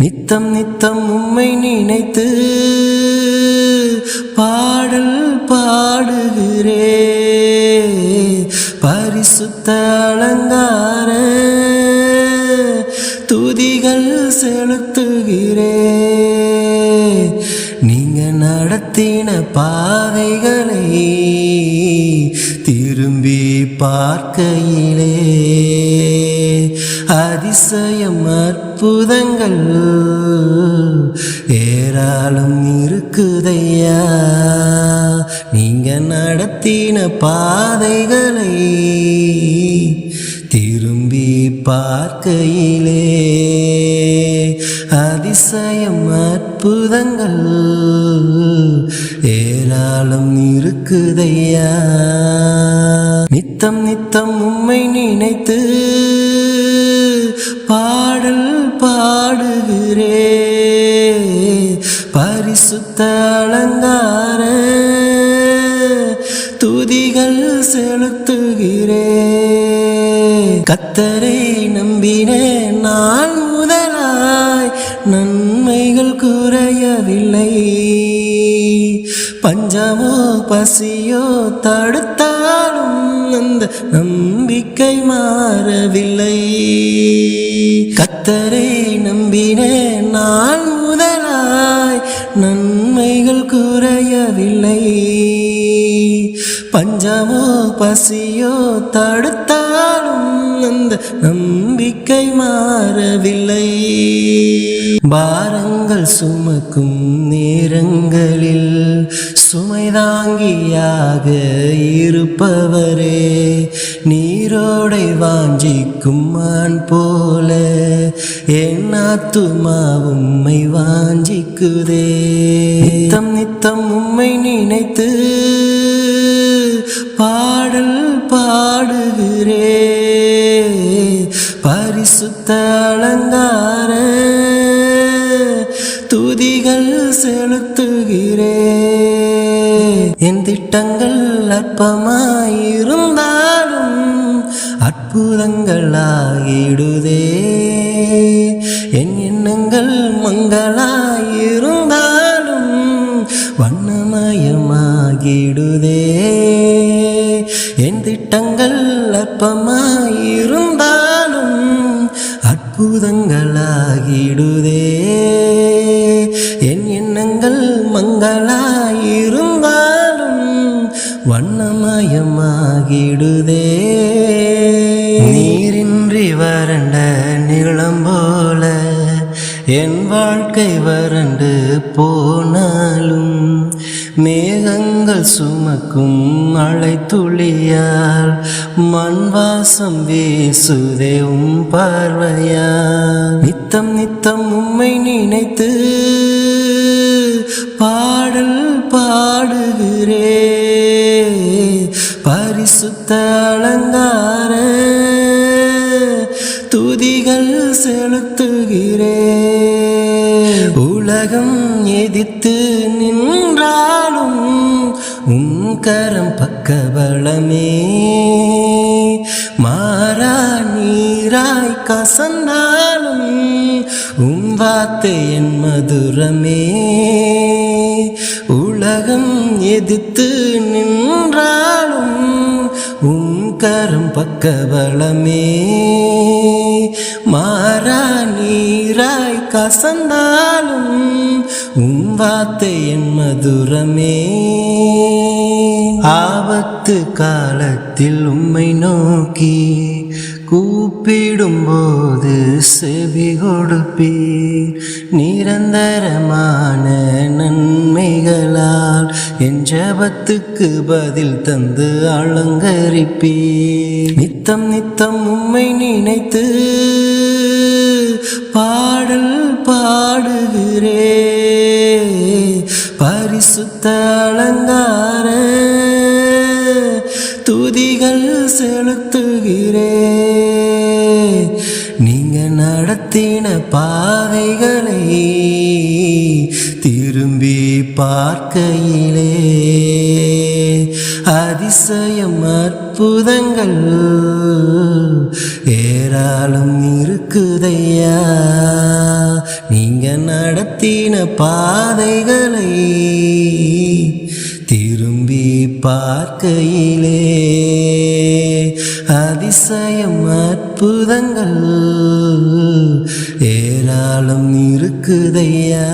நித்தம் நித்தம் உம்மை நினைத்து பாடல் பாடுகிறே. பரிசுத்த அலங்கார துதிகள் செலுத்துகிறே. நீங்க நடத்தின பாதைகளை திரும்பி பார்க்கையிலே. அதிசயம் அற்புதங்கள் ஏராளம் இருக்குதையா? நீங்க நடத்தின பாதைகளை திரும்பி பார்க்கையிலே அதிசயம் அற்புதங்கள் ஏராளம் இருக்குதையா? நித்தம் நித்தம் உம்மை நினைத்து பாடல் பாடுகிறே. பரிசுத்த அலங்கார துதிகள் செலுத்துகிறே. கத்தரை நம்பினேன் நான் முதலாய் நன்மைகள் குறையவில்லை. பஞ்சமோ பசியோ தடுத்தாலும் அந்த நம்பிக்கை மாறவில்லை. கத்தரை நம்பின நான் முதலாய் நன்மைகள் குறையவில்லை. பஞ்சமோ பசியோ தடுத்தாலும் அந்த நம்பிக்கை மாறவில்லை. பாரங்கள் சுமக்கும் நேரங்களில் சுமைதாங்கியாக இருப்பவரே நீரோடை வாஞ்சிக்கும் மான் போல என் ஆத்துமா உம்மை வாஞ்சிக்குதே. நித்தம் நித்தம் உம்மை நினைத்து பாடல் பாடுகிறே. பரிசுத்த அலங்கார துதிகள் செலுத்துகிறே. என் திட்டங்கள் அற்பமாயிருந்தாலும் அற்புதங்கள் ஆகிடுதே என் எண்ணங்கள் மங்களாயிருந்தாலும் வண்ணமயமாகிடுதே. என் திட்டங்கள் அற்பமாயிரும் அற்புதங்களாகிடுதே. என் எண்ணங்கள் மங்களாயிருந்தாலும் வண்ணமயமாகிடுதே. நீரின்றி வறண்ட நிலம் போல என் வாழ்க்கை வறண்டு போனாலும் மேகங்கள் சுமக்கும் மழை துளியால் மண் வாசம் வீசுதே உம் பார்வையா நித்தம் நித்தம் உம்மை நினைத்து பாடல் பாடுகிறே. பரிசுத்த அலங்கார துதிகள் செலுத்துகிறே. உலகம் எதிர்த்து கரம் பக்கபலமே மாறா நீராய் கசந்தாலும் உம் வார்த்தை என் மதுரமே. உலகம் எதிர்த்து நின்றாலும் உம் கரம் பக்கபலமே மாறா நீராய் கசந்தாலும் உம் வார்த்தை என் மதுரமே. ஆபத்து காலத்தில் உம்மை நோக்கி கூப்பிடும்போது செவி கொடுப்பீர். நிரந்தரமான நன்மைகளால் என் ஜபத்துக்கு பதில் தந்து அலங்கரிப்பீர். நித்தம் நித்தம் உம்மை நினைத்து பாடல் பாடுகிறே பரிசுத்த அலங்கார துதிகள் செலுத்துகிறே நீங்க நடத்தின பாதைகளை திரும்பி பார்க்கையிலே அதிசயம் அற்புதங்கள் ஏராளம் இருக்குதையா? நீங்க நடத்தின பாதைகளை திரும்பி பார்க்கையிலே அதிசயம் அற்புதங்கள் ஏராளம் இருக்குதையா?